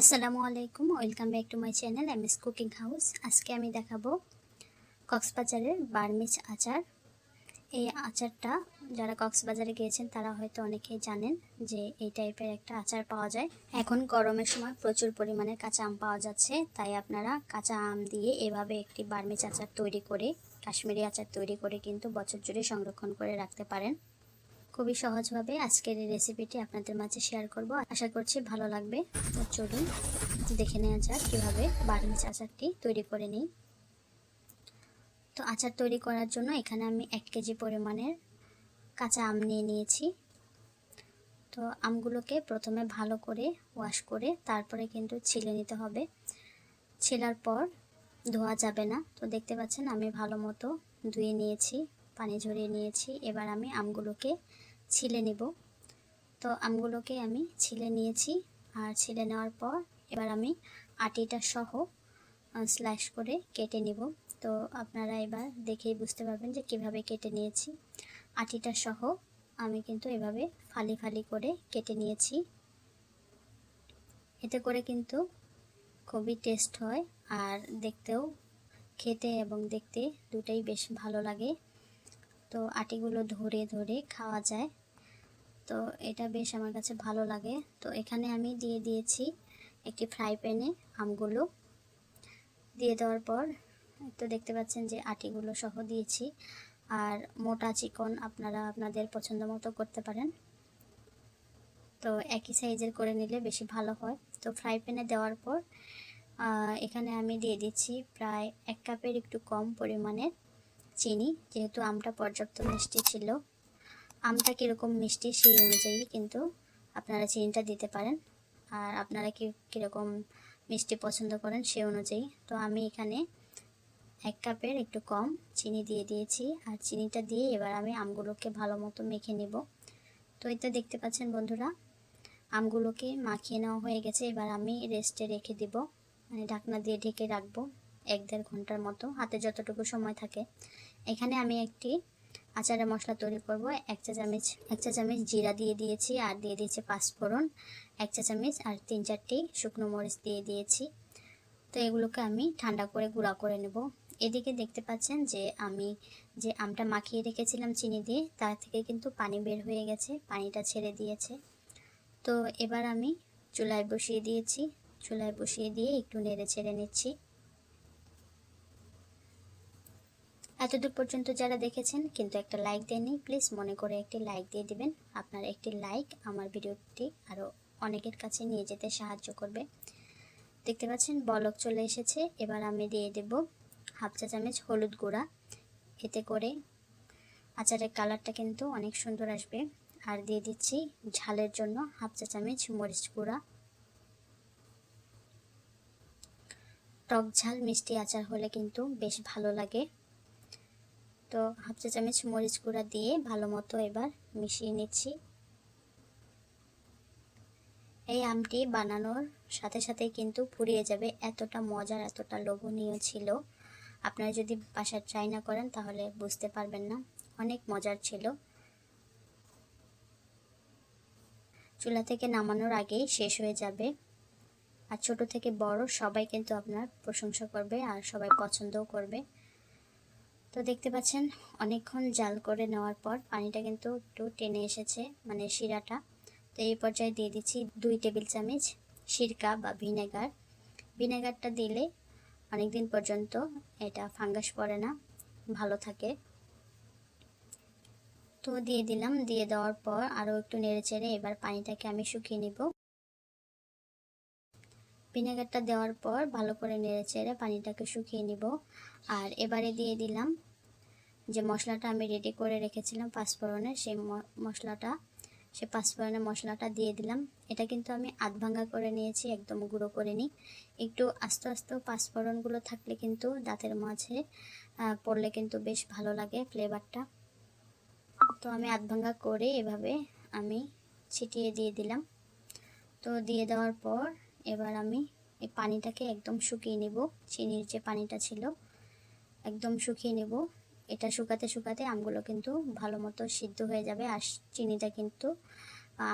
আসসালামু আলাইকুম, welcome back to my channel M S cooking house. আজকে আমি দেখাবো কক্সবাজারের বার্মিজ আচার। এই আচারটা যারা কক্সবাজারে গিয়েছেন, তারা হয়তো অনেকেই জানেন যে এই টাইপের একটা আচার পাওয়া যায়। এখন গরমের সময় প্রচুর পরিমাণে কাঁচা আম পাওয়া যাচ্ছে, তাই আপনারা কাঁচা আম দিয়ে এভাবে একটি বার্মিজ আচার তৈরি করে, কাশ্মীরি আচার তৈরি করে কিন্তু বছর জুড়ে সংরক্ষণ করে রাখতে পারেন। খুবই সহজভাবে আজকের এই রেসিপিটি আপনাদের মাঝে শেয়ার করব। আশা করছি ভালো লাগবে। তো চলুন, দেখে নেওয়া যাক কীভাবে বার্মিজ আচারটি তৈরি করে নিই। তো আচার তৈরি করার জন্য এখানে আমি এক কেজি পরিমাণের কাঁচা আম নিয়ে নিয়েছি। তো আমগুলোকে প্রথমে ভালো করে ওয়াশ করে তারপরে কিন্তু ছিলে নিতে হবে। ছেলার পর ধোয়া যাবে না। তো দেখতে পাচ্ছেন আমি ভালো মতো ধুয়ে নিয়েছি, পানি ঝরিয়ে নিয়েছি। এবার আমি আমগুলোকে ছিলে নেব। তো আমগুলোকে আমি ছিলে নিয়েছি আর ছিলে নেওয়ার পর এবার আমি আটিটা সহ স্ল্যাশ করে কেটে নেব। তো আপনারা এবার দেখেই বুঝতে পারবেন যে কীভাবে কেটে নিয়েছি। আটিটা সহ আমি কিন্তু এভাবে ফালি ফালি করে কেটে নিয়েছি। এতে করে কিন্তু খুবই টেস্ট হয় আর দেখতেও খেতে এবং দেখতে দুটাই বেশ ভালো লাগে। তো আটিগুলো ধরে ধরে খাওয়া যায়। তো এটা বেশ আমার কাছে ভালো লাগে। তো এখানে আমি দিয়ে দিয়েছি একটি ফ্রাই প্যানে আমগুলো। দিয়ে দেওয়ার পর তো দেখতে পাচ্ছেন যে আটিগুলো সহ দিয়েছি। আর মোটা চিকন আপনারা আপনাদের পছন্দ মতো করতে পারেন। তো একই সাইজের করে নিলে বেশি ভালো হয়। তো ফ্রাই প্যানে দেওয়ার পর এখানে আমি দিয়ে দিচ্ছি প্রায় এক কাপের একটু কম পরিমাণের চিনি, যেহেতু আমটা পর্যাপ্ত মিষ্টি ছিল। আমটা কীরকম মিষ্টি সেই অনুযায়ী কিন্তু আপনারা চিনিটা দিতে পারেন। আর আপনারা কি কীরকম মিষ্টি পছন্দ করেন সে অনুযায়ী। তো আমি এখানে এক কাপের একটু কম চিনি দিয়ে দিয়েছি। আর চিনিটা দিয়ে এবার আমি আমগুলোকে ভালো মতো মেখে নেব। তো এটা দেখতে পাচ্ছেন বন্ধুরা, আমগুলোকে মাখিয়ে নেওয়া হয়ে গেছে। এবার আমি রেস্টে রেখে দিব। মানে ঢাকনা দিয়ে ঢেকে রাখব এক দেড় ঘণ্টার মতো, হাতে যতটুকু সময় থাকে। এখানে আমি একটি আচারের মশলা তৈরি করব। এক চা চামচ এক চা চামচ জিরা দিয়ে দিয়েছি আর দিয়ে দিয়েছি পাঁচফোড়ন এক চা চামচ আর তিন চারটি শুকনো মরিচ দিয়ে দিয়েছি। তো এগুলোকে আমি ঠান্ডা করে গুঁড়া করে নেব। এদিকে দেখতে পাচ্ছেন যে আমি যে আমটা মাখিয়ে রেখেছিলাম চিনি দিয়ে তার থেকে কিন্তু পানি বের হয়ে গেছে, পানিটা ছেড়ে দিয়েছে। তো এবার আমি চুলায় বসিয়ে দিয়েছি। চুলায় বসিয়ে দিয়ে একটু নেড়ে ছেড়ে নিচ্ছি। এতদূর পর্যন্ত যারা দেখেছেন, কিন্তু একটা লাইক দেননি প্লিজ মনে করে একটি লাইক দিয়ে দিবেন। আপনার একটি লাইক আমার ভিডিওটি আরও অনেকের কাছে নিয়ে যেতে সাহায্য করবে। দেখতে পাচ্ছেন, বলক চলে এসেছে। এবার আমি দিয়ে দেব হাফ চা চামচ হলুদ গুঁড়া। এতে করে আচারের কালারটা কিন্তু অনেক সুন্দর আসবে। আর দিয়ে দিচ্ছি ঝালের জন্য হাফ চা চামচ মরিচ গুঁড়া। টক ঝাল মিষ্টি আচার হলে কিন্তু বেশ ভালো লাগে। তো হাফ চা চামচ মরিচ গুঁড়া দিয়ে ভালো মতো এবার মিশিয়ে নিচ্ছি। এই আমটি বানানোর সাথে সাথে কিন্তু ফুরিয়ে যাবে এতটা মজার, এতটা লোভনীয় ছিল। আপনারা যদি বাসার ট্রাই না করেন তাহলে বুঝতে পারবেন না, অনেক মজার ছিল। চুলা থেকে নামানোর আগেই শেষ হয়ে যাবে। আর ছোট থেকে বড় সবাই কিন্তু আপনার প্রশংসা করবে আর সবাই পছন্দও করবে। তো দেখতে পাচ্ছেন, অনেকক্ষণ জাল করে নেওয়ার পর পানিটা কিন্তু একটু টেনে এসেছে মানে শিরাটা। তো এই পর্যায়ে দিয়ে দিচ্ছি দুই টেবিল চামচ সিরকা বা ভিনেগার। ভিনেগারটা দিলে অনেক দিন পর্যন্ত এটা ফাঙ্গাস পড়ে না, ভালো থাকে। তো দিয়ে দিলাম, দিয়ে দেওয়ার পর আরও একটু নেড়ে চেড়ে এবার পানিটাকে আমি শুকিয়ে নিব। ভিনেগারটা দেওয়ার পর ভালো করে নেড়ে চেড়ে পানিটাকে শুকিয়ে নিব। আর এবারে দিয়ে দিলাম যে মশলাটা আমি রেডি করে রেখেছিলাম পাঁচফোড়নের সেই মশলাটা, সে পাঁচফোড়নের মশলাটা দিয়ে দিলাম। এটা কিন্তু আমি আধ ভাঙ্গা করে নিয়েছি, একদম গুঁড়ো করে নিই। একটু আস্তে আস্তে পাঁচফোড়নগুলো থাকলে কিন্তু দাঁতের মাঝে পড়লে কিন্তু বেশ ভালো লাগে ফ্লেভারটা তো আমি আধ ভাঙ্গা করে এভাবে আমি ছিটিয়ে দিয়ে দিলাম। তো দিয়ে দেওয়ার পর এবার আমি এই পানিটাকে একদম শুকিয়ে নেব। চিনির যে পানিটা ছিল, একদম শুকিয়ে নেব। এটা শুকাতে শুকাতে আমগুলো কিন্তু ভালো মতো সিদ্ধ হয়ে যাবে আর চিনিটা কিন্তু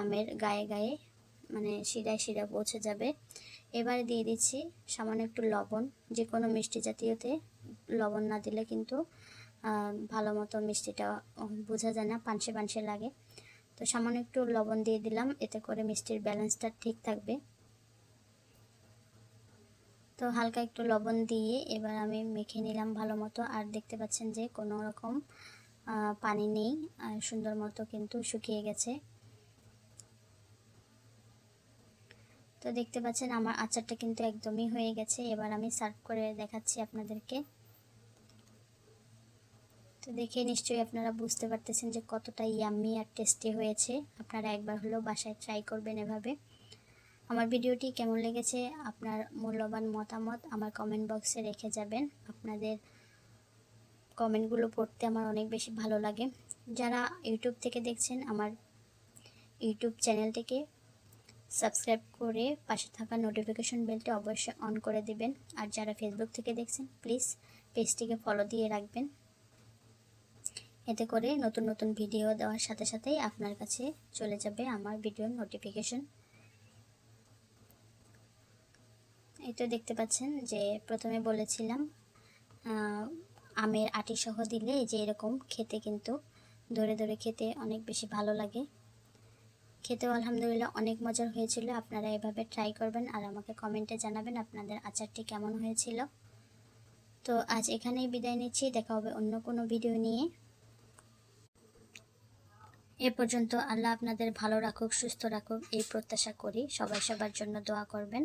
আমের গায়ে গায়ে মানে শিরায় শিরা পৌঁছে যাবে। এবারে দিয়ে দিচ্ছি সামান্য একটু লবণ যে কোনো মিষ্টি জাতীয়তে লবণ না দিলে কিন্তু ভালো মতো মিষ্টিটা বোঝা যায় না, পানসে পানসে লাগে। তো সামান্য একটু লবণ দিয়ে দিলাম, এতে করে মিষ্টির ব্যালেন্সটা ঠিক থাকবে। তো হালকা একটু লবণ দিয়ে এবার আমি মেখে নিলাম ভালো মতো। আর দেখতে পাচ্ছেন যে কোনো রকম পানি নেই সুন্দর মতো কিন্তু শুকিয়ে গেছে। তো দেখতে পাচ্ছেন আমার আচারটা কিন্তু একদমই হয়ে গেছে। এবার আমি সার্ভ করে দেখাচ্ছি আপনাদেরকে। তো দেখে নিশ্চয়ই আপনারা বুঝতে পারতেছেন যে কতটা ইয়াম্মি আর টেস্টি হয়েছে। আপনারা একবার হলেও বাসায় ট্রাই করবেন এভাবে। আমার ভিডিওটি কেমন লেগেছে, আপনার মূল্যবান মতামত আমার কমেন্ট বক্সে রেখে যাবেন। আপনাদের কমেন্টগুলো পড়তে আমার অনেক বেশি ভালো লাগে। যারা ইউটিউব থেকে দেখছেন, আমার ইউটিউব চ্যানেলটিকে সাবস্ক্রাইব করে পাশে থাকা নোটিফিকেশন বেলটি অবশ্যই অন করে দিবেন। আর যারা ফেসবুক থেকে দেখছেন প্লিজ পেজটিকে ফলো দিয়ে রাখবেন। এতে করে নতুন নতুন ভিডিও দেওয়ার সাথে সাথেই আপনার কাছে চলে যাবে আমার ভিডিওর নোটিফিকেশন তো দেখতে পাচ্ছেন যে প্রথমে বলেছিলাম আমের আটি সহ দিলে যে এরকম খেতে কিন্তু ধরে ধরে খেতে অনেক বেশি ভালো লাগে। খেতেও আলহামদুলিল্লাহ অনেক মজার হয়েছিল। আপনারা এভাবে ট্রাই করবেন আর আমাকে কমেন্টে জানাবেন আপনাদের আচারটি কেমন হয়েছিল। তো আজ এখানেই বিদায় নিচ্ছি। দেখা হবে অন্য কোনো ভিডিও নিয়ে। এ পর্যন্ত আল্লাহ আপনাদের ভালো রাখুক, সুস্থ রাখুক, এই প্রত্যাশা করি। সবাই সবার জন্য দোয়া করবেন।